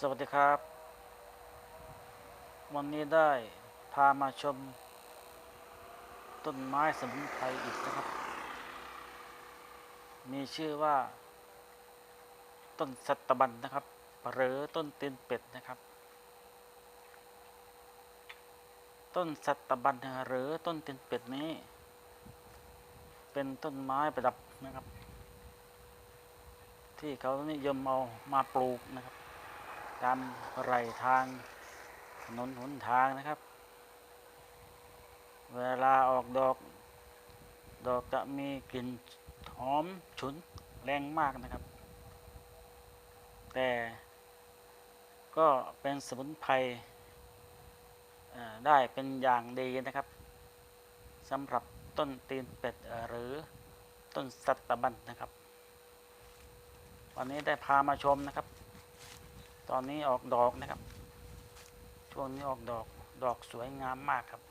สวัสดีครับ วันนี้ได้พามาชม ต้นไม้สมุนไพรอีกนะครับ มีชื่อว่า ต้นสัตบันนะครับ หรือต้นตีนเป็ดนะครับ ต้นสัตบันหรือต้นตีนเป็ดนี้ เป็นต้นไม้ประดับนะครับ ที่เขานิยมเอามาปลูกนะครับ ตามไหลทางถนนหนทางนะครับ เวลาออกดอก ดอกจะมีกลิ่นหอมฉุนแรงมากนะครับ แต่ก็เป็นสมุนไพรได้เป็นอย่างดีนะครับสำหรับต้นตีนเป็ดหรือต้นสัตบันนะครับ วันนี้ได้พามาชมนะครับ ตอนนี้ออกดอกนะครับ ช่วงนี้ออกดอกดอกสวยงามมากครับ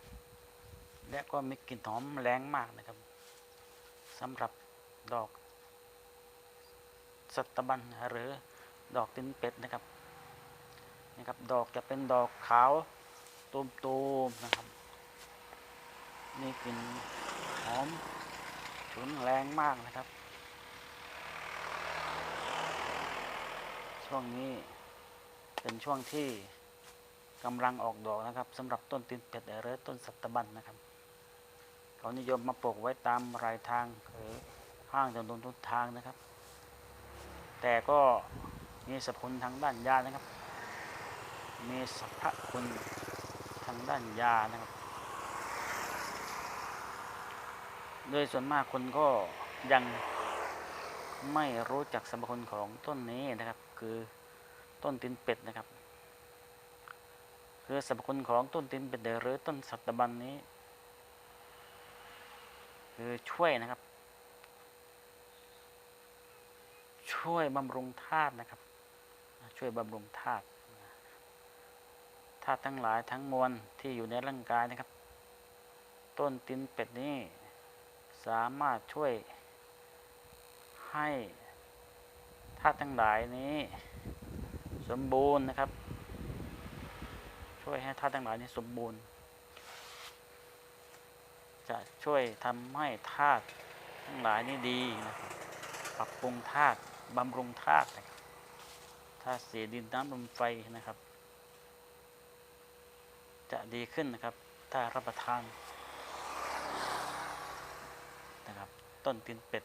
และก็มีกลิ่นหอมแรงมากนะครับสำหรับดอกสัตบันหรือดอกตินเป็ดนะครับนะครับ ดอกจะเป็นดอกขาวตูมๆนะครับมีกลิ่นหอมฉุนแรงมากนะครับ ช่วงนี้ เป็นช่วงที่กำลังออกดอกนะครับสำหรับต้นตีนเป็ดหรือต้นสัตบันนะครับเขานิยมมาปลูกไว้ตามรายทางหรือห้างถนนทุนทางนะครับ แต่ก็มีสรรพคุณทางด้านยานะครับ มีสรรพคุณทางด้านยานะครับ โดยส่วนมากคนก็ยังไม่รู้จักสรรพคุณของต้นนี้นะครับ คือ ต้นตีนเป็ดนะครับคือสรรพคุณของต้นตีนเป็ดหรือต้นสัตบันนี้ คือช่วยนะครับ ช่วยบำรุงธาตุนะครับ ช่วยบำรุงธาตุธาตุทั้งหลายทั้งมวลที่อยู่ในร่างกายนะครับ ต้นตีนเป็ดนี้สามารถช่วยให้ธาตุทั้งหลายนี้ สมบูรณ์นะครับ ช่วยให้ธาตุทั้งหลายนี้สมบูรณ์ จะช่วยทำให้ธาตุทั้งหลายนี้ดีนะครับปรับปรุงธาตุบำรุงธาตุนะครับธาตุสีดินน้ำลมไฟนะครับ จะดีขึ้นนะครับ ถ้ารับประทานนะครับ ต้นตีนเป็ด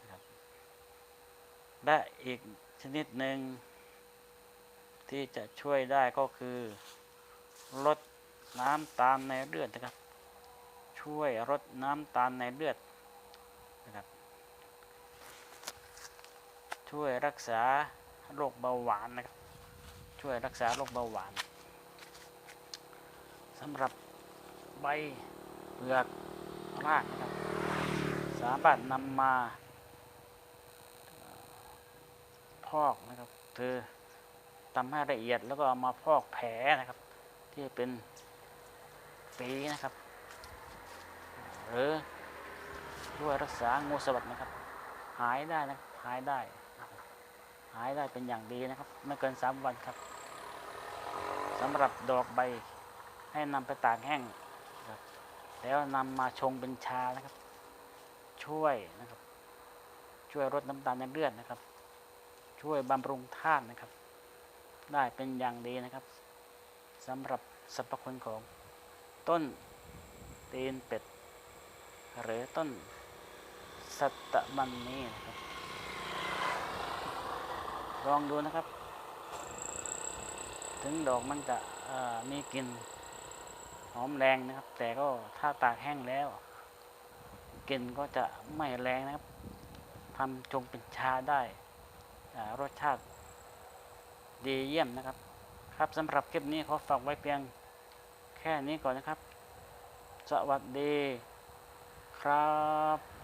นะครับและอีกชนิดหนึ่ง ที่จะช่วยได้ก็คือ ลดน้ำตาลในเลือดนะครับ ช่วยลดน้ำตาลในเลือดนะครับ ช่วยรักษาโรคเบาหวานนะครับ ช่วยรักษาโรคเบาหวานสำหรับใบเปลือกรากนะครับ สามารถนำมาพอกนะครับคือ ทำให้ละเอียดแล้วก็เอามาพอกแผลนะครับ ที่เป็นปีนะครับ หรือด้วยรักษางูสวัสดนะครับ หายได้นะหายได้ หายได้เป็นอย่างดีนะครับ ไม่เกินสามวันครับสำหรับดอกใบให้นำไปตากแห้งครับแล้วนำมาชงเป็นชานะครับ ช่วยนะครับ ช่วยลดน้ำตาลในเลือดนะครับ ช่วยบำรุงธาตุนะครับ ได้เป็นอย่างดีนะครับสำหรับสรรพคุณของต้นตีนเป็ด หรือต้นสัตบันนี้นะครับ ลองดูนะครับ ถึงดอกมันจะมีกลิ่นหอมแรงนะครับ แต่ก็ถ้าตากแห้งแล้วกลิ่นก็จะไม่แรงนะครับทำชงเป็นชาได้รสชาติ ดีเยี่ยมนะครับ ครับสำหรับคลิปนี้ขอฝากไว้เพียงแค่นี้ก่อนนะครับ สวัสดีครับ